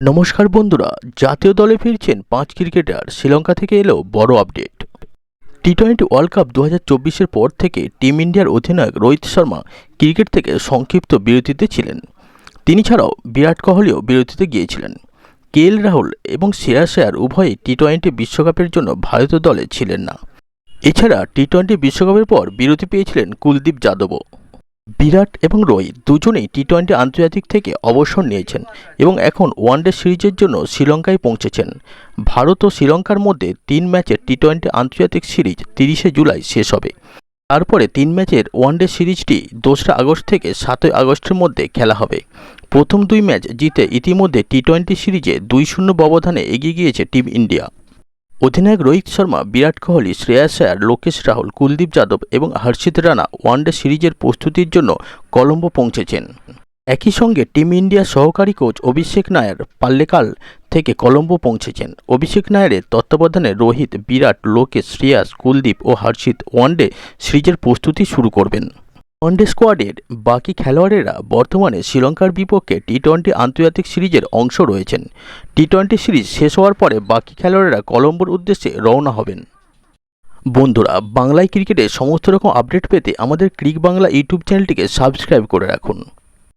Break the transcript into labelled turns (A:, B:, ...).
A: নমস্কার বন্ধুরা, জাতীয় দলে ফিরছেন পাঁচ ক্রিকেটার। শ্রীলঙ্কা থেকে এলো বড় update. T twenty world cup দু হাজার পর থেকে টিম ইন্ডিয়ার অধিনায়ক রোহিত শর্মা ক্রিকেট থেকে সংক্ষিপ্ত বিরতিতে ছিলেন। তিনি ছাড়াও বিরাট কোহলিও বিরতিতে গিয়েছিলেন। কে এল রাহুল এবং শ্রেয়াস আয়ার উভয়ই টি টোয়েন্টি বিশ্বকাপের জন্য ভারতীয় দলে ছিলেন না। এছাড়া টি টোয়েন্টি বিশ্বকাপের পর বিরতি পেয়েছিলেন কুলদীপ যাদবও। বিরাট এবং রোহিত দুজনেই টি টোয়েন্টি আন্তর্জাতিক থেকে অবসর নিয়েছেন এবং এখন ওয়ানডে সিরিজের জন্য শ্রীলঙ্কায় পৌঁছেছেন। ভারত ও শ্রীলঙ্কার মধ্যে তিন ম্যাচের টি টোয়েন্টি আন্তর্জাতিক সিরিজ তিরিশে জুলাই শেষ হবে। তারপরে তিন ম্যাচের ওয়ানডে সিরিজটি দোসরা আগস্ট থেকে সাতই আগস্টের মধ্যে খেলা হবে। প্রথম দুই ম্যাচ জিতে ইতিমধ্যে টি টোয়েন্টি সিরিজে দুই শূন্য ব্যবধানে এগিয়ে গিয়েছে টিম ইন্ডিয়া অধিনায়ক রোহিত শর্মা, বিরাট কোহলি শ্রেয়াস আয়ার লোকেশ রাহুল, কুলদীপ যাদব এবং হর্ষিত রানা ওয়ানডে সিরিজের প্রস্তুতির জন্য কলম্বো পৌঁছেছেন। একই সঙ্গে টিম ইন্ডিয়ার সহকারী কোচ অভিষেক নায়ার পাল্লেকাল থেকে কলম্বো পৌঁছেছেন। অভিষেক নায়ারের তত্ত্বাবধানে রোহিত, বিরাট, লোকেশ, শ্রেয়াস, কুলদীপ ও হর্ষিত ওয়ানডে সিরিজের প্রস্তুতি শুরু করবেন। ওয়ানডে স্কোয়াডের বাকি খেলোয়াড়েরা বর্তমানে শ্রীলঙ্কার বিপক্ষে টি টোয়েন্টি আন্তর্জাতিক সিরিজের অংশ রয়েছেন। টি টোয়েন্টি সিরিজ শেষ হওয়ার পরে বাকি খেলোয়াড়েরা কলম্বোর উদ্দেশ্যে রওনা হবেন। বন্ধুরা, বাংলায় ক্রিকেটের সমস্ত রকম আপডেট পেতে আমাদের ক্রিক বাংলা ইউটিউব চ্যানেলটিকে সাবস্ক্রাইব করে রাখুন।